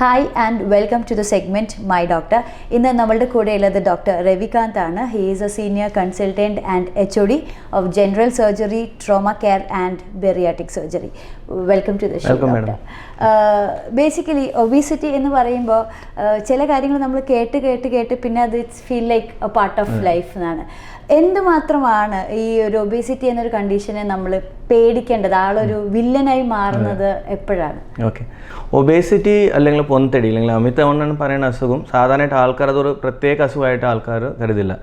Hi and welcome to the segment my doctor ഇന്ന് നമ്മളുടെ കൂടെ ഉള്ളത് ഡോക്ടർ രവികാന്ത് ആണ്. He is a senior consultant and H O D of general surgery trauma care and bariatric surgery welcome to the show. Basically obesity എന്ന് പറയുമ്പോൾ ചില കാര്യങ്ങൾ നമ്മൾ കേട്ട് കേട്ട് കേട്ട് പിന്നെ അത് it's feel like a part of life എന്നാണ്. എന്തുമാത്രമാണ് ഈ ഒരു ഒബേസിറ്റി എന്നൊരു കണ്ടീഷനെ നമ്മൾ പേടിക്കേണ്ടത്? ആളൊരു വില്ലനായി മാറുന്നത് എപ്പോഴാണ്? ഓക്കെ. ഒബേസിറ്റി അല്ലെങ്കിൽ പൊന്തടി അല്ലെങ്കിൽ അമിതവണ്ണം പറയുന്ന അസുഖം സാധാരണയായിട്ട് ആൾക്കാർ അതൊരു പ്രത്യേക അസുഖമായിട്ട് ആൾക്കാർ കരുതില്ല.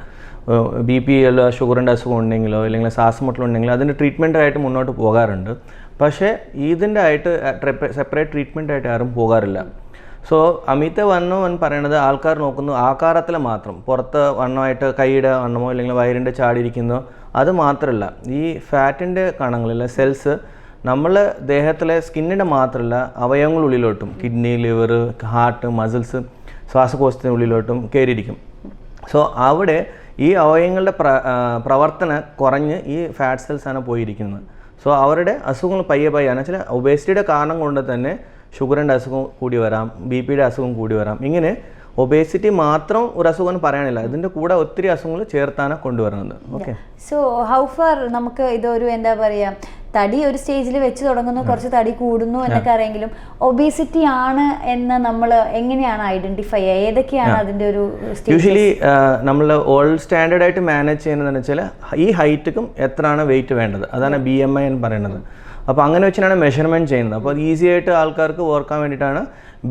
ബി പി അല്ലോ ഷുഗറിന്റെ അസുഖം ഉണ്ടെങ്കിലോ അല്ലെങ്കിൽ ശ്വാസമുട്ടലുണ്ടെങ്കിലോ അതിന്റെ ട്രീറ്റ്മെന്റ് ആയിട്ട് മുന്നോട്ട് പോകാറുണ്ട്. പക്ഷേ ഇതിന്റെ ആയിട്ട് സെപ്പറേറ്റ് ട്രീറ്റ്മെന്റായിട്ട് ആരും പോകാറില്ല. സോ അമിത വണ്ണം എന്ന് പറയുന്നത് ആൾക്കാർ നോക്കുന്നു. ആകാരത്തിൽ മാത്രം. പുറത്ത് വണ്ണമായിട്ട് കൈയുടെ വണ്ണമോ അല്ലെങ്കിൽ വയറിന്റെ ചാടിയിരിക്കുന്നോ അത് മാത്രമല്ല ഈ ഫാറ്റിന്റെ കണങ്ങളിലെ സെൽസ് നമ്മൾ ദേഹത്തിലെ സ്കിന്നിന്റെ മാത്രമല്ല അവയവങ്ങളുള്ളിലോട്ടും കിഡ്നി ലിവർ ഹാർട്ട് മസിൽസ് ശ്വാസകോശത്തിനുള്ളിലോട്ടും കയറിയിരിക്കും. സോ അവിടെ ഈ അവയവങ്ങളുടെ പ്ര പ്രവർത്തനം കുറഞ്ഞ് ഈ ഫാറ്റ് സെൽസാണ് പോയിരിക്കുന്നത്. സോ അവരുടെ അസുഖങ്ങൾ പയ്യെ പയ്യാണ് വെച്ചാൽ ഒബേസിറ്റിയുടെ കാരണം കൊണ്ട് തന്നെ ഷുഗറിന്റെ അസുഖം കൂടി വരാം ബി പിയുടെ അസുഖം കൂടി വരാം. ഇങ്ങനെ ഒബേസിറ്റി മാത്രം ഒരു അസുഖം എന്ന് പറയാനില്ല. ഇതിന്റെ കൂടെ ഒത്തിരി അസുഖങ്ങൾ ചേർത്താണ് കൊണ്ടുവരുന്നത്. ഓക്കെ സോ ഹൗ ഫാർ നമുക്ക് ഇതൊരു എന്താ പറയുക തടി ഒരു സ്റ്റേജിൽ വെച്ച് തുടങ്ങുന്നു കുറച്ച് തടി കൂടുന്നു എന്നൊക്കെ അറിയെങ്കിലും ഒബേസിറ്റി ആണ് എന്ന് നമ്മൾ എങ്ങനെയാണ് ഐഡന്റിഫൈ ചെയ്യുക? ഏതൊക്കെയാണ് അതിന്റെ ഒരു യൂഷ്വലി നമ്മൾ ഓൾഡ് സ്റ്റാൻഡേർഡ് ആയിട്ട് മാനേജ് ചെയ്യുന്നതെന്ന് വെച്ചാൽ ഈ ഹൈറ്റുക്കും എത്രയാണ് വെയിറ്റ് വേണ്ടത്? അതാണ് ബി എം ഐ എന്ന് പറയുന്നത്. അപ്പോൾ അങ്ങനെ വെച്ചിട്ടാണ് മെഷർമെന്റ് ചെയ്യുന്നത്. അപ്പോൾ ഈസി ആയിട്ട് ആൾക്കാർക്ക് ഓർക്കാൻ വേണ്ടിയിട്ടാണ്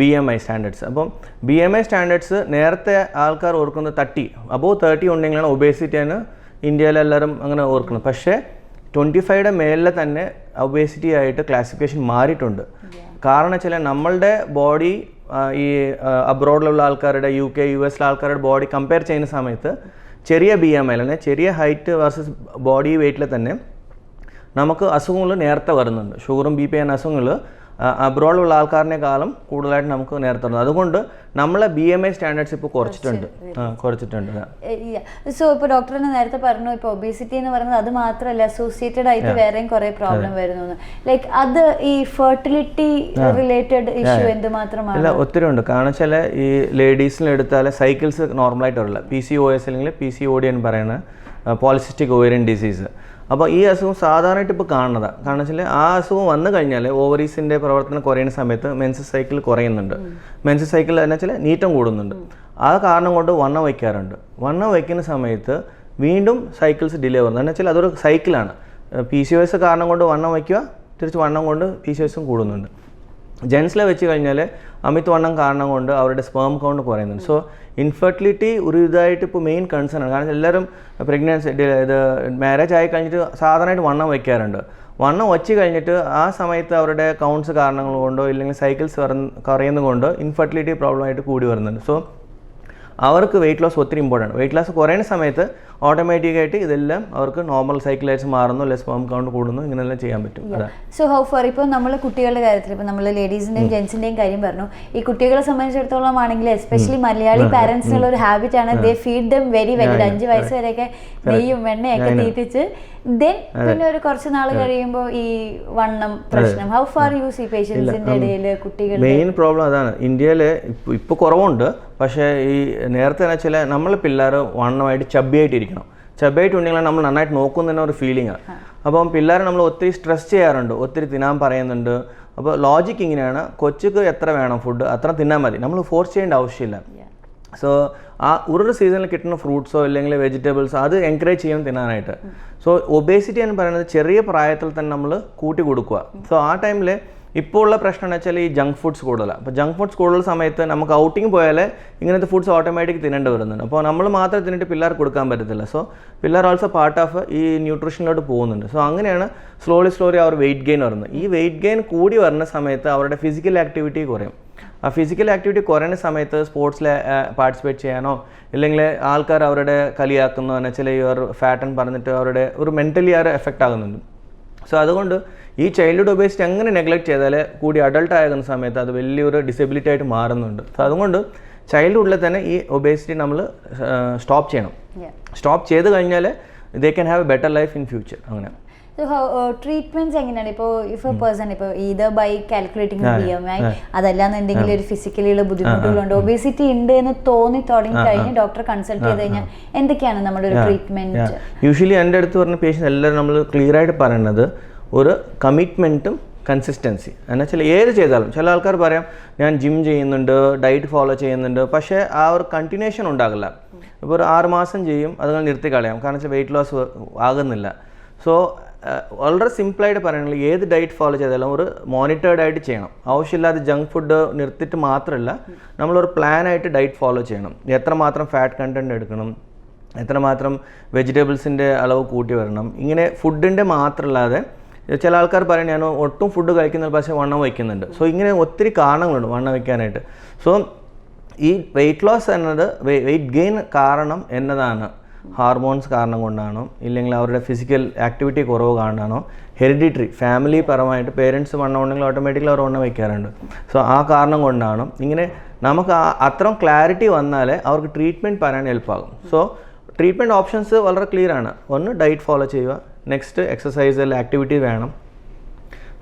ബി എം ഐ സ്റ്റാൻഡേർഡ്സ് അപ്പം ബി എം ഐ സ്റ്റാൻഡേർഡ്സ് നേരത്തെ ആൾക്കാർ ഓർക്കുന്നത് തട്ടി അബോവ് തേർട്ടി ഉണ്ടെങ്കിലാണ് ഒബേസിറ്റി ആണ് ഇന്ത്യയിലെ എല്ലാവരും അങ്ങനെ ഓർക്കുന്നത്. പക്ഷേ ട്വന്റി ഫൈവയുടെ മേലിൽ തന്നെ ഒബേസിറ്റി ആയിട്ട് ക്ലാസിഫിക്കേഷൻ മാറിയിട്ടുണ്ട്. കാരണം വെച്ചാൽ നമ്മളുടെ ബോഡി ഈ അബ്രോഡിലുള്ള ആൾക്കാരുടെ യു കെ യു എസിലെ ആൾക്കാരുടെ ബോഡി കമ്പയർ ചെയ്യുന്ന സമയത്ത് ചെറിയ ബി എം ഐ അല്ലെങ്കിൽ ചെറിയ ഹൈറ്റ് വേഴ്സസ് ബോഡി വെയ്റ്റിൽ തന്നെ നമുക്ക് അസുഖങ്ങൾ നേരത്തെ വരുന്നുണ്ട്. ഷുഗറും ബി പി എന്ന അസുഖങ്ങൾ അബ്രോഡുള്ള ആൾക്കാരിനേക്കാളും കൂടുതലായിട്ട് നമുക്ക് നേരത്തെ വരുന്നത് അതുകൊണ്ട് നമ്മളെ ബി എം ഐ സ്റ്റാൻഡേർഡ്സ് ഇപ്പോൾ കുറച്ചിട്ടുണ്ട്. കുറച്ചിട്ടുണ്ട്. സോ ഇപ്പോൾ ഡോക്ടർ നേരത്തെ പറഞ്ഞു ഇപ്പോൾ ഒബീസിറ്റി എന്ന് പറയുന്നത് അത് മാത്രമല്ല അസോസിയേറ്റഡ് ആയിട്ട് വേറെയും കുറേ പ്രോബ്ലം വരുന്നു ലൈക്ക് അത് ഈ ഫെർട്ടിലിറ്റി റിലേറ്റഡ് ഇഷ്യൂ എന്തുമാത്രമാണ്? അല്ല ഒത്തിരി ഉണ്ട്. കാരണം വെച്ചാൽ ഈ ലേഡീസിൽ എടുത്താൽ സൈക്കിൾസ് നോർമലായിട്ട് വരില്ല പി സി ഒ എസ് അല്ലെങ്കിൽ പി സി ഒ ഡി എന്ന് പറയുന്ന പോളിസിസ്റ്റിക് ഓവറിയൻ ഡിസീസ് അപ്പോൾ ഈ അസുഖം സാധാരണയായിട്ട് ഇപ്പോൾ കാണുന്നത്. കാരണം വെച്ചാൽ ആ അസുഖം വന്നു കഴിഞ്ഞാൽ ഓവറീസിന്റെ പ്രവർത്തനം കുറയുന്ന സമയത്ത് മെൻസ് സൈക്കിൾ കുറയുന്നുണ്ട്. മെൻസ് സൈക്കിൾ എന്ന് വെച്ചാൽ നീറ്റം കൂടുന്നുണ്ട്. ആ കാരണം കൊണ്ട് വണ്ണം വയ്ക്കാറുണ്ട്. വണ്ണം വയ്ക്കുന്ന സമയത്ത് വീണ്ടും സൈക്കിൾസ് ഡിലേ വരുന്നത് എന്ന് വെച്ചാൽ അതൊരു സൈക്കിളാണ്. പി സി ഒ എസ് കാരണം കൊണ്ട് വണ്ണം വയ്ക്കുക തിരിച്ച് വണ്ണം കൊണ്ട് പി സി കൂടുന്നുണ്ട്. ജെൻസിലെ വെച്ച് കഴിഞ്ഞാൽ അമിത് വണ്ണം കാരണം കൊണ്ട് അവരുടെ സ്പേം കൗണ്ട് കുറയുന്നുണ്ട്. സോ ഇൻഫെർട്ടിലിറ്റി ഒരു ഇതായിട്ട് ഇപ്പോൾ മെയിൻ കൺസേൺ ആണ്. കാരണം എല്ലാവരും പ്രഗ്നൻസി ഇത് മാരേജ് ആയി കഴിഞ്ഞിട്ട് സാധാരണയായിട്ട് വണ്ണം വയ്ക്കാറുണ്ട് വണ്ണം വച്ച് കഴിഞ്ഞിട്ട് ആ സമയത്ത് അവരുടെ കൗണ്ട്സ് കാരണങ്ങൾ കൊണ്ടോ ഇല്ലെങ്കിൽ സൈക്കിൾസ് കുറയുന്നതുകൊണ്ടോ ഇൻഫെർട്ടിലിറ്റി പ്രോബ്ലം ആയിട്ട് കൂടി വരുന്നുണ്ട്. സോ അവർക്ക് വെയിറ്റ് ലോസ് ഒത്തിരി ഇമ്പോർട്ടന്റ് വെയിറ്റ് ലോസ് കുറയുന്ന സമയത്ത് ഓട്ടോമാറ്റിക്കായിട്ട് ഇതെല്ലാം അവർക്ക് നോർമൽ സൈക്കിളായിട്ട് മാറുന്നു അല്ലെങ്കിൽ സ്പേം കൗണ്ട് കൂടുന്നു ഇങ്ങനെയെല്ലാം ചെയ്യാൻ പറ്റും. സോ ഹൗ ഫോർ ഇപ്പോൾ നമ്മൾ കുട്ടികളുടെ കാര്യത്തിൽ ഇപ്പോൾ നമ്മൾ ലേഡീസിന്റെയും ജെൻസിന്റെയും കാര്യം പറഞ്ഞു. ഈ കുട്ടികളെ സംബന്ധിച്ചിടത്തോളം ആണെങ്കിൽ എസ്പെഷ്യലി മലയാളി പാരൻസിനുള്ള ഒരു ഹാബിറ്റ് ആണ്. They feed them very very അഞ്ച് വയസ്സ് വരെയൊക്കെ നെയ്യും വെണ്ണയൊക്കെ തീറ്റിച്ച് ദെൻ പിന്നെ ഒരു കുറച്ച് നാൾ കഴിയുമ്പോൾ ഈ വണ്ണം പ്രശ്നം. ഹൗ ഫാർ യൂസ് ഈ പേഷ്യൻസിന്റെ ഇടയിൽ കുട്ടികൾ മെയിൻ പ്രോബ്ലം അതാണ്. ഇന്ത്യയിൽ ഇപ്പോൾ കുറവുണ്ട്. പക്ഷേ ഈ നേരത്തെ എന്ന് വെച്ചാൽ നമ്മൾ പിള്ളേർ വണ്ണമായിട്ട് ചബ്ബിയായിട്ടിരിക്കണം. ഇരിക്കണം ചബ്ബിയായിട്ട് ഉണ്ടെങ്കിൽ നമ്മൾ നന്നായിട്ട് നോക്കുന്ന തന്നെ ഒരു ഫീലിംഗാണ് അപ്പം പിള്ളേരെ നമ്മൾ ഒത്തിരി സ്ട്രെസ് ചെയ്യാറുണ്ട് ഒത്തിരി തിന്നാൻ പറയുന്നുണ്ട്. അപ്പോൾ ലോജിക് ഇങ്ങനെയാണ് കൊച്ചുക്ക് എത്ര വേണം ഫുഡ് അത്ര തിന്നാൻ മതി. നമ്മൾ ഫോഴ്സ് ചെയ്യേണ്ട ആവശ്യമില്ല. സോ ആ ഒരു സീസണിൽ കിട്ടുന്ന ഫ്രൂട്ട്സോ അല്ലെങ്കിൽ വെജിറ്റബിൾസോ അത് എൻകറേജ് ചെയ്യണം തിന്നാനായിട്ട്. സോ ഒബേസിറ്റി എന്ന് പറയുന്നത് ചെറിയ പ്രായത്തിൽ തന്നെ നമ്മൾ കൂട്ടി കൊടുക്കുക. സോ ആ ടൈമിൽ ഇപ്പോൾ ഉള്ള പ്രശ്നം എന്ന് വെച്ചാൽ ഈ ജങ്ക് ഫുഡ്സ് കൂടുതലാണ് അപ്പോൾ ജങ്ക് ഫുഡ്സ് കൂടുതൽ സമയത്ത് നമുക്ക് ഔട്ടിങ് പോയാൽ ഇങ്ങനത്തെ ഫുഡ്സ് ഓട്ടോമാറ്റിക് തിന്നേണ്ടി വരുന്നുണ്ട്. അപ്പോൾ നമ്മൾ മാത്രം തിന്നിട്ട് പിള്ളേർക്ക് കൊടുക്കാൻ പറ്റത്തില്ല. സോ പിള്ളേർ ഓൾസോ പാർട്ട് ഓഫ് ഈ ന്യൂട്രീഷനിലോട്ട് പോകുന്നുണ്ട്. സോ അങ്ങനെയാണ് സ്ലോലി സ്ലോലി അവർ വെയിറ്റ് ഗെയിൻ വരുന്നത്. ഈ വെയിറ്റ് ഗെയിൻ കൂടി വരുന്ന സമയത്ത് അവരുടെ ഫിസിക്കൽ ആക്ടിവിറ്റി കുറയും. ആ ഫിസിക്കൽ ആക്ടിവിറ്റി കുറയുന്ന സമയത്ത് സ്പോർട്സിൽ പാർട്ടിസിപ്പേറ്റ് ചെയ്യാനോ ഇല്ലെങ്കിൽ ആൾക്കാർ അവരുടെ കളിയാക്കുന്നോ എന്ന് വെച്ചാൽ ഈ ഒരു ഫാറ്റ് എന്ന് പറഞ്ഞിട്ട് അവരുടെ ഒരു മെന്റലി അവർ എഫക്റ്റ് ആകുന്നുണ്ട്. സോ അതുകൊണ്ട് ഈ ചൈൽഡ്ഹുഡ് ഒബേസിറ്റി അങ്ങനെ നെഗ്ലക്ട് ചെയ്താൽ കൂടി അഡൾട്ട് ആകുന്ന സമയത്ത് അത് വലിയൊരു ഡിസബിലിറ്റി ആയിട്ട് മാറുന്നുണ്ട്. സോ അതുകൊണ്ട് ചൈൽഡ്ഹുഡിൽ തന്നെ ഈ ഒബേസിറ്റി നമ്മൾ സ്റ്റോപ്പ് ചെയ്യണം. സ്റ്റോപ്പ് ചെയ്ത് കഴിഞ്ഞാൽ they can have a better life in future അങ്ങനെ. ട്രീറ്റ്മെന്റ്സ് എങ്ങനെയാണ്? ഇപ്പോൾ ഇഫ് എ പേഴ്സൺ ഇപ്പോൾ ഇത് by calculating B M I അതല്ലാന്ന് എന്തെങ്കിലും ഒരു ഫിസിക്കലിയുള്ള ബുദ്ധിമുട്ടുകളുണ്ട്? ഒബേസിറ്റി ഉണ്ട് എന്ന് തോന്നി തുടങ്ങി കഴിഞ്ഞ് ഡോക്ടറെ കൺസൾട്ട് ചെയ്ത് കഴിഞ്ഞാൽ എന്തൊക്കെയാണ് നമ്മുടെ ഒരു ട്രീറ്റ്മെന്റ് യൂഷ്വലി എന്റെ അടുത്ത് പറഞ്ഞ പേഷ്യൻസ് എല്ലാവരും നമ്മൾ ക്ലിയർ ആയിട്ട് പറയുന്നത് ഒരു കമ്മിറ്റ്മെന്റും കൺസിസ്റ്റൻസി എന്നുവെച്ചാൽ ഏത് ചെയ്താലും ചില ആൾക്കാർ പറയാം ഞാൻ ജിം ചെയ്യുന്നുണ്ട് ഡയറ്റ് ഫോളോ ചെയ്യുന്നുണ്ട്. പക്ഷേ ആ ഒരു കണ്ടിന്യൂഷൻ ഉണ്ടാകില്ല. ഇപ്പോൾ ഒരു ആറ് മാസം ചെയ്യും അത് നിർത്തി കളയാം. കാരണം വെച്ചാൽ വെയിറ്റ് ലോസ് ആകുന്നില്ല. സോ വളരെ സിമ്പിളായിട്ട് പറയുകയാണെങ്കിൽ ഏത് ഡയറ്റ് ഫോളോ ചെയ്താലും ഒരു മോണിറ്റേർഡ് ആയിട്ട് ചെയ്യണം. ആവശ്യമില്ലാതെ ജങ്ക് ഫുഡ് നിർത്തിയിട്ട് മാത്രമല്ല നമ്മളൊരു പ്ലാനായിട്ട് ഡയറ്റ് ഫോളോ ചെയ്യണം. എത്രമാത്രം ഫാറ്റ് കണ്ടന്റ് എടുക്കണം എത്രമാത്രം വെജിറ്റബിൾസിന്റെ അളവ് കൂട്ടി വരണം. ഇങ്ങനെ ഫുഡിന്റെ മാത്രമല്ലാതെ ചില ആൾക്കാർ പറയും ഞാൻ ഒട്ടും ഫുഡ് കഴിക്കുന്നില്ല പക്ഷേ വണ്ണം വയ്ക്കുന്നുണ്ട്. സോ ഇങ്ങനെ ഒത്തിരി കാരണങ്ങളുണ്ട് വണ്ണം വയ്ക്കാനായിട്ട്. സോ ഈ വെയിറ്റ് ലോസ് എന്നത് വെയിറ്റ് ഗെയിൻ കാരണം എന്നതാണ്. ഹാർമോൺസ് കാരണം കൊണ്ടാണോ ഇല്ലെങ്കിൽ അവരുടെ ഫിസിക്കൽ ആക്ടിവിറ്റി കുറവ് കാരണമാണോ ഹെറിഡിറ്ററി ഫാമിലി പരമായിട്ട് പേരൻസ് വണ്ണം ഉണ്ടെങ്കിൽ ഓട്ടോമാറ്റിക്കലി അവർ വണ്ണം വയ്ക്കാറുണ്ട്. സോ ആ കാരണം കൊണ്ടാണോ ഇങ്ങനെ നമുക്ക് അത്രയും ക്ലാരിറ്റി വന്നാലേ അവർക്ക് ട്രീറ്റ്മെന്റ് പറയാൻ എളുപ്പമാകും സോ ട്രീറ്റ്മെന്റ് ഓപ്ഷൻസ് വളരെ ക്ലിയർ ആണ്. ഒന്ന് ഡയറ്റ് ഫോളോ ചെയ്യുക. നെക്സ്റ്റ് എക്സസൈസ് അല്ലെങ്കിൽ ആക്ടിവിറ്റി വേണം.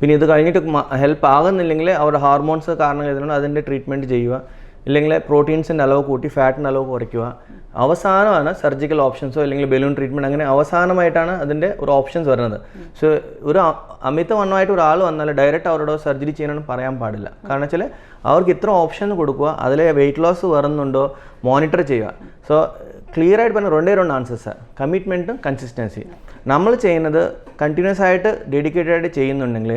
പിന്നെ ഇത് കഴിഞ്ഞിട്ട് ഹെൽപ്പ് ആകുന്നില്ലെങ്കിൽ അവരുടെ ഹോർമോൺസ് കാരണം ചെയ്തിട്ടുണ്ട് അതിന്റെ ട്രീറ്റ്മെന്റ് ചെയ്യുക. ഇല്ലെങ്കിൽ പ്രോട്ടീൻസിന്റെ അളവ് കൂട്ടി ഫാറ്റിന്റെ അളവ് കുറയ്ക്കുക. അവസാനമാണ് സർജിക്കൽ ഓപ്ഷൻസോ അല്ലെങ്കിൽ ബലൂൺ ട്രീറ്റ്മെന്റ് അങ്ങനെ അവസാനമായിട്ടാണ് അതിന്റെ ഒരു ഓപ്ഷൻസ് വരുന്നത്. സോ ഒരു അമിതവണ്ണമായിട്ട് ഒരാൾ വന്നാൽ ഡയറക്റ്റ് അവരോട് സർജറി ചെയ്യണമെന്ന് പറയാൻ പാടില്ല. കാരണം വെച്ചാൽ അവർക്ക് ഇത്ര ഓപ്ഷൻ കൊടുക്കുക അതിൽ വെയിറ്റ് ലോസ് വരുന്നുണ്ടോ മോണിറ്റർ ചെയ്യുക. സോ ക്ലിയർ ആയിട്ട് പറഞ്ഞ രണ്ടേ രണ്ട് ആൻസേഴ്സ് കമ്മിറ്റ്മെന്റും കൺസിസ്റ്റൻസി നമ്മൾ ചെയ്യുന്നത് കണ്ടിന്യൂസ് ആയിട്ട് ഡെഡിക്കേറ്റഡ് ആയിട്ട് ചെയ്യുന്നുണ്ടെങ്കിൽ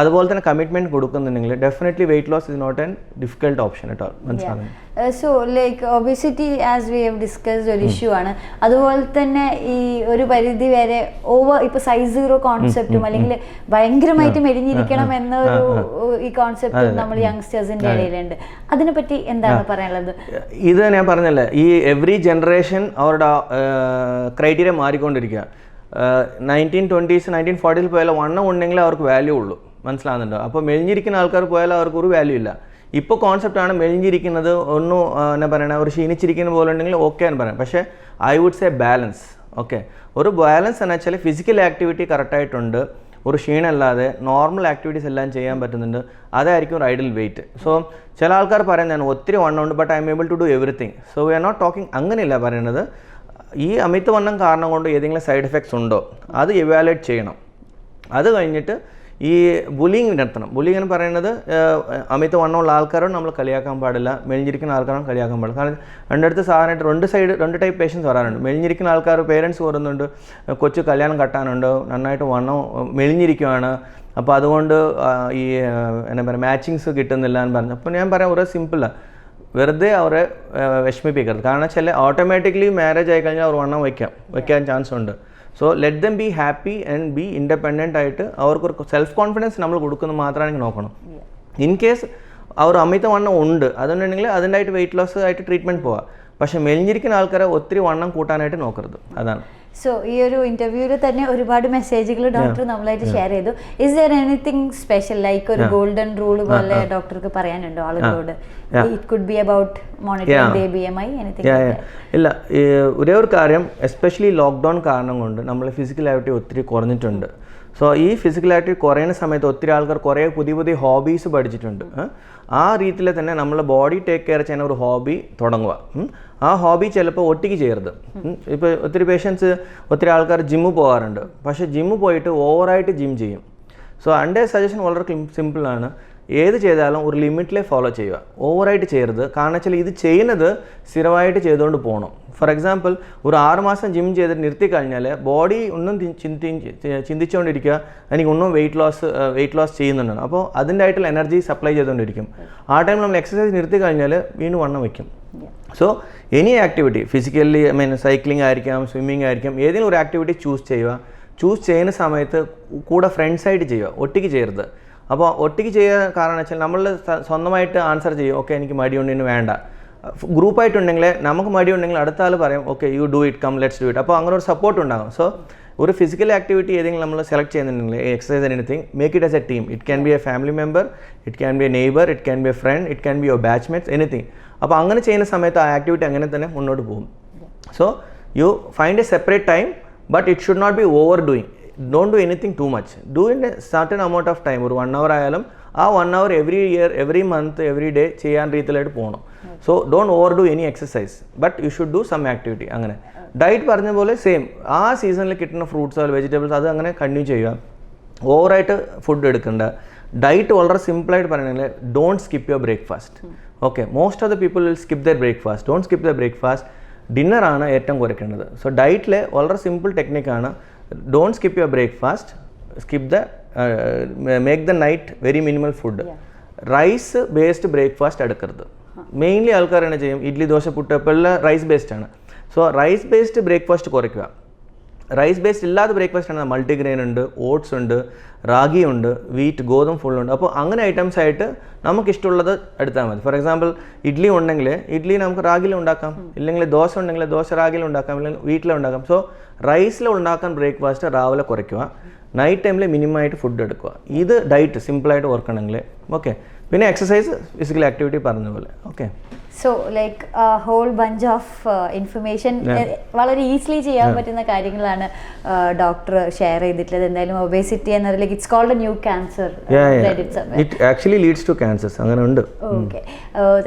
അതുപോലെ തന്നെ commitment കൊടുക്കുന്നുണ്ടെങ്കിൽ definitely weight loss is not an difficult option കേട്ടോ മനസ്സിലാകുന്നു so like obesity as we have discussed ഒരു ഇഷ്യൂ ആണ്. അതുപോലെ തന്നെ ഈ ഒരു പരിധി വരെ ഓവർ ഇപ്പൊ സൈസ് സീറോ കോൺസെപ്റ്റും അല്ലെങ്കിൽ ഭയങ്കരമായിട്ട് മെലിഞ്ഞിരിക്കണം എന്ന ഒരു ഈ കോൺസെപ്റ്റ് നമ്മൾ യങ്സ്റ്റേഴ്സിന്റെ ഇടയിലുണ്ട്. അതിനെപ്പറ്റി എന്താണ് പറയാനുള്ളത്? ഇത് ഞാൻ പറഞ്ഞല്ലേ ഈ എവറി ജനറേഷൻ അവരുടെ ക്രൈറ്റീരിയ മാറിക്കൊണ്ടിരിക്കുക. നയന്റീൻ ട്വന്റീസ് നയന്റീൻ ഫോർട്ടീസ് പോയാലും വണ്ണം ഉണ്ടെങ്കിൽ അവർക്ക് വാല്യൂ ഉള്ളൂ. മനസ്സിലാകുന്നുണ്ടോ? അപ്പോൾ മെലിഞ്ഞിരിക്കുന്ന ആൾക്കാർ പോയാൽ അവർക്ക് ഒരു വാല്യൂ ഇല്ല. ഇപ്പോൾ കോൺസെപ്റ്റാണ് മെലിഞ്ഞിരിക്കുന്നത് ഒന്നും എന്നാ പറയണ ഒരു ക്ഷീണിച്ചിരിക്കുന്ന പോലെ ഉണ്ടെങ്കിൽ ഓക്കെ എന്ന് പറയാം. പക്ഷേ I would say balance okay ഒരു ബാലൻസ് എന്ന് വെച്ചാൽ ഫിസിക്കൽ ആക്ടിവിറ്റി കറക്റ്റായിട്ടുണ്ട് ഒരു ക്ഷീണമല്ലാതെ നോർമൽ ആക്ടിവിറ്റീസ് എല്ലാം ചെയ്യാൻ പറ്റുന്നുണ്ട്. അതായിരിക്കും ഒരു ഐഡൽ വെയിറ്റ് സോ ചില ആൾക്കാർ ഞാൻ ഒത്തിരി വണ്ണമുണ്ട് but I am able to do everything so we are not talking അങ്ങനെയല്ല പറയുന്നത് ഈ അമിതവണ്ണം കാരണം കൊണ്ട് ഏതെങ്കിലും സൈഡ് എഫക്ട്സ് ഉണ്ടോ? അത് ഇവാലുവേറ്റ് ചെയ്യണം. അത് കഴിഞ്ഞിട്ട് ഈ ബുലിങ് നടത്തണം. ബുലിങ് എന്ന് പറയുന്നത് അമിത വണ്ണമുള്ള ആൾക്കാരോട് നമ്മൾ കളിയാക്കാൻ പാടില്ല. മെലിഞ്ഞിരിക്കുന്ന ആൾക്കാരോട് കളിയാക്കാൻ പാടില്ല. കാരണം രണ്ടിടത്ത് സാധാരണയായിട്ട് രണ്ട് സൈഡ് രണ്ട് ടൈപ്പ് പേഷ്യൻസ് വരാറുണ്ട്. മെലിഞ്ഞിരിക്കുന്ന ആൾക്കാർ പേരൻസ് വരുന്നുണ്ട് കൊച്ചു കല്യാണം കട്ടാനുണ്ട്. നന്നായിട്ട് വണ്ണം മെലിഞ്ഞിരിക്കുവാണ്. അപ്പോൾ അതുകൊണ്ട് ഈ എന്നാ പറയുക മാച്ചിങ്സ് കിട്ടുന്നില്ല എന്ന് പറഞ്ഞു. അപ്പോൾ ഞാൻ പറയാം ഒരേ സിമ്പിളാണ് വെറുതെ അവരെ വിഷമിപ്പിക്കരുത്. കാരണം വെച്ചാൽ ഓട്ടോമാറ്റിക്കലി മാരേജ് ആയി കഴിഞ്ഞാൽ അവർ വണ്ണം വയ്ക്കാം. വയ്ക്കാൻ ചാൻസ് ഉണ്ട്. So let them be happy and be independent ആയിട്ട് അവർക്കൊരു സെൽഫ് കോൺഫിഡൻസ് നമ്മൾ കൊടുക്കുന്നത് മാത്രമാണെങ്കിൽ നോക്കണം. ഇൻ കേസ് അവർ അമിത വണ്ണം ഉണ്ട് അതുകൊണ്ടുണ്ടെങ്കിൽ അതിന്റെ ആയിട്ട് വെയിറ്റ് ലോസ് ആയിട്ട് ട്രീറ്റ്മെന്റ് പോവാം. പക്ഷേ മെലിഞ്ഞിരിക്കുന്ന ആൾക്കാരെ ഒത്തിരി വണ്ണം കൂട്ടാനായിട്ട് നോക്കരുത്. അതാണ്. സോ ഈ ഒരു ഇന്റർവ്യൂവിൽ തന്നെ ഒരുപാട് മെസ്സേജുകൾ ഡോക്ടർ നമ്മളായിട്ട് ഷെയർ ചെയ്തു. Is there anything special like ഒരു ഗോൾഡൻ റൂൾ പോലെ ഡോക്ടർക്ക് പറയാനുണ്ടോ ആളുകളോട് ഇറ്റ് കുഡ് ബി അബൌട്ട്. ഇല്ല ഒരേ ഒരു കാര്യം എസ്പെഷ്യലി ലോക്ക്ഡൗൺ കാരണം കൊണ്ട് നമ്മൾ ഫിസിക്കൽ ആക്ടിവിറ്റി ഒത്തിരി കുറഞ്ഞിട്ടുണ്ട്. സോ ഈ ഫിസിക്കൽ ആക്ടിവിറ്റി കുറയുന്ന സമയത്ത് ഒത്തിരി ആൾക്കാർ കുറേ പുതിയ പുതിയ ഹോബീസ് പഠിച്ചിട്ടുണ്ട്. ആ രീതിയിൽ തന്നെ നമ്മൾ ബോഡി ടേക്ക് കെയർ ചെയ്യുന്ന ഒരു ഹോബി തുടങ്ങുക. ആ ഹോബി ചിലപ്പോൾ ഒറ്റയ്ക്ക് ചെയ്യരുത്. ഇപ്പോൾ ഒത്തിരി പേഷ്യൻസ് ഒത്തിരി ആൾക്കാർ ജിമ്മ് പോകാറുണ്ട്. പക്ഷേ ജിമ്മ് പോയിട്ട് ഓവറായിട്ട് ജിം ചെയ്യും. സോ എന്റെ സജഷൻ വളരെ സിമ്പിളാണ് ഏത് ചെയ്താലും ഒരു ലിമിറ്റിലെ ഫോളോ ചെയ്യുക. ഓവറായിട്ട് ചെയ്യരുത്. കാരണം വെച്ചാൽ ഇത് ചെയ്യുന്നത് സ്ഥിരമായിട്ട് ചെയ്തുകൊണ്ട് പോകണം ഫോർ എക്സാമ്പിൾ ഒരു ആറുമാസം ജിം ചെയ്തിട്ട് നിർത്തി കഴിഞ്ഞാൽ ബോഡി ഒന്നും ചിന്തി ചിന്തിച്ചുകൊണ്ടിരിക്കുക. എനിക്ക് ഒന്നും വെയിറ്റ് ലോസ് വെയിറ്റ് ലോസ് ചെയ്യുന്നുണ്ട് അപ്പോൾ അതിന്റെ ആയിട്ടുള്ള എനർജി സപ്ലൈ ചെയ്തുകൊണ്ടിരിക്കും. ആ ടൈമിൽ നമ്മൾ എക്സസൈസ് നിർത്തി കഴിഞ്ഞാൽ വീണ്ടും വണ്ണം വയ്ക്കും so any activity physically I mean cycling ആയിരിക്കാം സ്വിമ്മിങ് ആയിരിക്കാം ഏതെങ്കിലും ഒരു ആക്ടിവിറ്റി ചൂസ് ചെയ്യുക. ചൂസ് ചെയ്യുന്ന സമയത്ത് കൂടെ ഫ്രണ്ട്സായിട്ട് ചെയ്യുക. ഒട്ടിക്ക് ചെയ്യരുത്. അപ്പോൾ ഒറ്റയ്ക്ക് ചെയ്യാൻ കാരണം വെച്ചാൽ നമ്മൾ സ്വന്തമായിട്ട് ആൻസർ ചെയ്യും ഓക്കെ എനിക്ക് മടിയുണ്ട് ഇനി വേണ്ട. ഗ്രൂപ്പായിട്ടുണ്ടെങ്കിൽ നമുക്ക് മടിയുണ്ടെങ്കിൽ അടുത്ത ആൾ പറയും okay you do it come let's do it അപ്പോൾ അങ്ങനെ ഒരു സപ്പോർട്ട് ഉണ്ടാകും. സോ ഒരു ഫിസിക്കൽ ആക്ടിവിറ്റി ഏതെങ്കിലും നമ്മൾ സെലക്ട് ചെയ്യുന്നുണ്ടെങ്കിൽ exercise anything make it as a team it can be a family member it can be a neighbour it can be a friend it can be your batchmates anything അപ്പോൾ അങ്ങനെ ചെയ്യുന്ന സമയത്ത് ആ activity അങ്ങനെ തന്നെ മുന്നോട്ട് പോകും. So you find a separate time but it should not be over doing don't do anything too much do in a certain amount of time ഒരു വൺ അവർ ആയാലും ആ one hour every year every month every day ചെയ്യാൻ രീതിയിലായിട്ട് പോകണം so don't over do any exercise but you should do some activity അങ്ങനെ. Diet പറഞ്ഞ പോലെ same ആ സീസണിൽ കിട്ടുന്ന ഫ്രൂട്ട്സ് അല്ലെങ്കിൽ വെജിറ്റബിൾസ് അത് അങ്ങനെ കണ്ടിന്യൂ ചെയ്യുക. ഓവറായിട്ട് ഫുഡ് എടുക്കണ്ട. ഡയറ്റ് വളരെ സിമ്പിളായിട്ട് പറയണമെങ്കിൽ don't skip your breakfast okay most of the people will skip their breakfast don't skip the breakfast ഡിന്നറാണ് ഏറ്റവും കുറയ്ക്കേണ്ടത്. സോ ഡയറ്റിലെ വളരെ സിമ്പിൾ ടെക്നിക്കാണ് don't skip your breakfast skip the make the night very minimal food rice based breakfast എടുക്കരുത്. Mainly ആൾക്കാർ എന്നാ ചെയ്യും. ഇഡ്ലി ദോശ പുട്ട് ഇപ്പോൾ എല്ലാം റൈസ് ബേസ്ഡ് ആണ്. സോ റൈസ് ബേസ്ഡ് ബ്രേക്ക്ഫാസ്റ്റ് കുറയ്ക്കുക. റൈസ് ബേസ്ഡ് ഇല്ലാത്ത ബ്രേക്ക്ഫാസ്റ്റ് ആണ്. മൾട്ടിഗ്രെയിൻ ഉണ്ട് ഓട്സ് ഉണ്ട് റാഗി ഉണ്ട് വീറ്റ് ഗോതമ്പ് ഫുൾ ഉണ്ട്. അപ്പോൾ അങ്ങനെ ഐറ്റംസ് ആയിട്ട് നമുക്ക് ഇഷ്ടമുള്ളത് എടുത്താൽ മതി. ഫോർ എക്സാമ്പിൾ ഇഡ്ഡലി ഉണ്ടെങ്കിൽ ഇഡ്ഡലി നമുക്ക് റാഗിൽ ഉണ്ടാക്കാം. ഇല്ലെങ്കിൽ ദോശ ഉണ്ടെങ്കിൽ ദോശ റാഗിയിൽ ഉണ്ടാക്കാം. ഇല്ലെങ്കിൽ വീട്ടിൽ ഉണ്ടാക്കാം. സോ റൈസിൽ ഉണ്ടാക്കാൻ ബ്രേക്ക്ഫാസ്റ്റ് രാവിലെ കുറയ്ക്കുക. നൈറ്റ് ടൈമിൽ മിനിമം ആയിട്ട് ഫുഡ് എടുക്കുക. ഇത് ഡയറ്റ് സിമ്പിളായിട്ട് ഓർക്കണമെങ്കിൽ ഓക്കെ പിന്നെ എക്സസൈസ് ഫിസിക്കൽ ആക്ടിവിറ്റി പറഞ്ഞ പോലെ. Okay so like whole bunch of information വളരെ ഈസിലി ചെയ്യാൻ പറ്റുന്ന കാര്യങ്ങളാണ് ഡോക്ടർ ഷെയർ ചെയ്തിട്ടുള്ളത്. എന്തായാലും ഒബേസിറ്റി എന്നതിലേക്ക് it's called new cancer it actually leads to cancers അങ്ങനെ ഉണ്ട്. Okay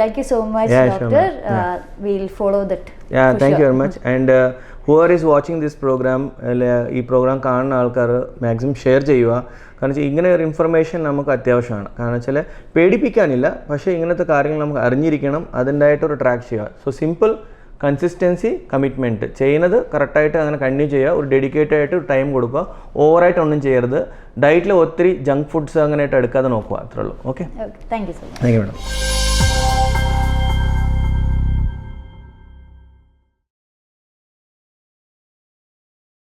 thank you so much doctor will follow that yeah thank you very much and whoever is watching this programme ഈ programme കാണുന്ന ആൾക്കാർ maximum share ചെയ്യുക. കാരണം വെച്ചാൽ ഇങ്ങനെ ഒരു ഇൻഫർമേഷൻ നമുക്ക് അത്യാവശ്യമാണ്. കാരണം വെച്ചാൽ പേടിപ്പിക്കാനില്ല പക്ഷേ ഇങ്ങനത്തെ കാര്യങ്ങൾ നമുക്ക് അറിഞ്ഞിരിക്കണം അതിന്റെതായിട്ടൊരു ട്രാക്ക് ചെയ്യുക. സോ സിമ്പിൾ കൺസിസ്റ്റൻസി കമ്മിറ്റ്മെന്റ് ചെയ്യുന്നത് കറക്റ്റായിട്ട് അങ്ങനെ കണ്ടിന്യൂ ചെയ്യുക ഒരു ഡെഡിക്കേറ്റഡ് ആയിട്ട് ടൈം കൊടുക്കുക. ഓവറായിട്ട് ഒന്നും ചെയ്യരുത്. ഡയറ്റിൽ ഒത്തിരി ജങ്ക് ഫുഡ്സ് അങ്ങനെയായിട്ട് എടുക്കാതെ നോക്കുക. അത്രേ ഉള്ളൂ. Okay okay thank you so much thank you madam